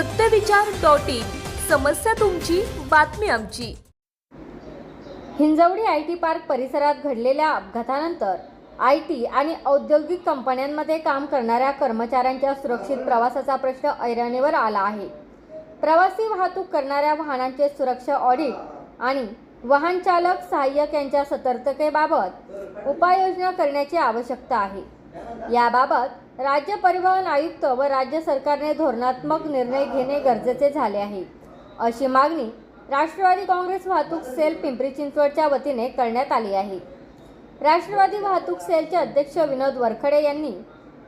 सत्यविचार dot in. समस्या तुमची बातमी आमची. हिंजवडी आय टी पार्क परिसरात घडलेल्या अपघातानंतर आय टी आणि औद्योगिक कंपन्यांमध्ये काम करणाऱ्या कर्मचाऱ्यांच्या सुरक्षित प्रवासाचा प्रश्न ऐरणीवर आला आहे. प्रवासी वाहतूक करणाऱ्या वाहनांचे सुरक्षा ऑडिट आणि वाहन चालक सहाय्यक यांच्या सतर्कतेबाबत उपाययोजना करण्याची आवश्यकता आहे. याबाबत राज्य परिवहन आयुक्त व राज्य सरकारने धोरणात्मक निर्णय घेणे गरजेचे झाले आहे. अशी मागणी राष्ट्रवादी काँग्रेस वाहतूक सेल पिंपरी चिंचवडच्या वतीने करण्यात आली आहे. राष्ट्रवादी वाहतूक सेलचे अध्यक्ष विनोद वरखडे यांनी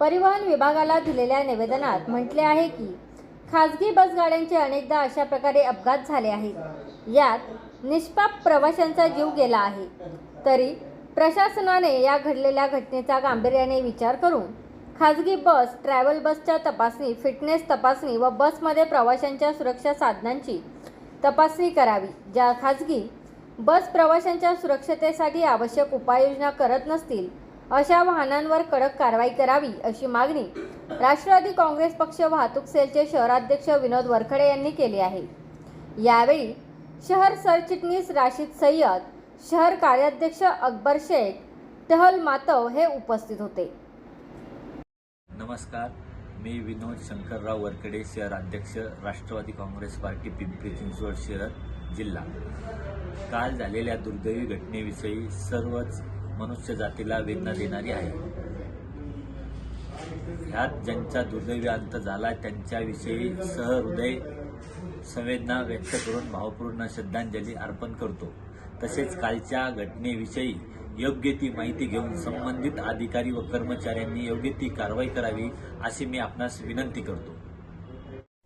परिवहन विभागाला दिलेल्या निवेदनात म्हटले आहे की खाजगी बसगाड्यांचे अनेकदा अशा प्रकारे अपघात झाले आहेत. यात निष्पाप प्रवाशांचा जीव गेला आहे. तरी प्रशासनाने या घडलेल्या घटनेचा गांभीर्याने विचार करून खाजगी बस ट्रॅव्हल बसच्या तपासणी फिटनेस तपासणी व बसमध्ये प्रवाशांच्या सुरक्षा साधनांची तपासणी करावी ज्या खाजगी बस प्रवाशांच्या सुरक्षतेसाठी आवश्यक उपाययोजना करत नसतील अशा वाहनांवर कडक कारवाई करावी अशी मागणी राष्ट्रवादी काँग्रेस पक्ष वाहतूक सेलचे शहराध्यक्ष विनोद वरखडे यांनी केली आहे. यावेळी शहर सरचिटणीस राशीद सय्यद शहर कार्याध्यक्ष अकबर शेख टहल मातव हे उपस्थित होते. नमस्कार मी विनोद शंकरराव वरकडे शहर अध्यक्ष राष्ट्रवादी काँग्रेस पार्टी पिंपरी चिंचवड शहर जिल्हा. काल झालेल्या दुर्दैवी घटनेविषयी सर्वच मनुष्य जातीला वेदना देणारी आहे. ह्यात ज्यांचा दुर्दैवी अंत झाला त्यांच्याविषयी सहृदय संवेदना व्यक्त करून भावपूर्ण श्रद्धांजली अर्पण करतो. तसेच कालच्या घटनेविषयी योग्य ती माहिती घेऊन संबंधित अधिकारी व कर्मचाऱ्यांनी योग्य ती कारवाई करावी अशी मी आपणास विनंती करतो.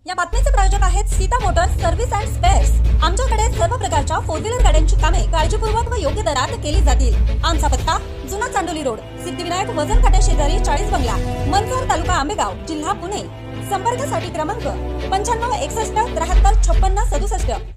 या बातमीचे प्रायोजक आहेत Sita motors service and spares. आमच्याकडे सर्व प्रकारच्या फोर व्हीलर गाड्यांची कामे काळजीपूर्वक व योग्य दरात केली जातील. आमचा पत्ता जुना चांडोली रोड सिद्धिविनायक वजन काट्या शेजारी चाळीस बंगला मनसर तालुका आंबेगाव जिल्हा पुणे. संपर्कासाठी क्रमांक पंच्याण्णव एकसष्ट त्र्याहत्तर छप्पन्न सदुसष्ट.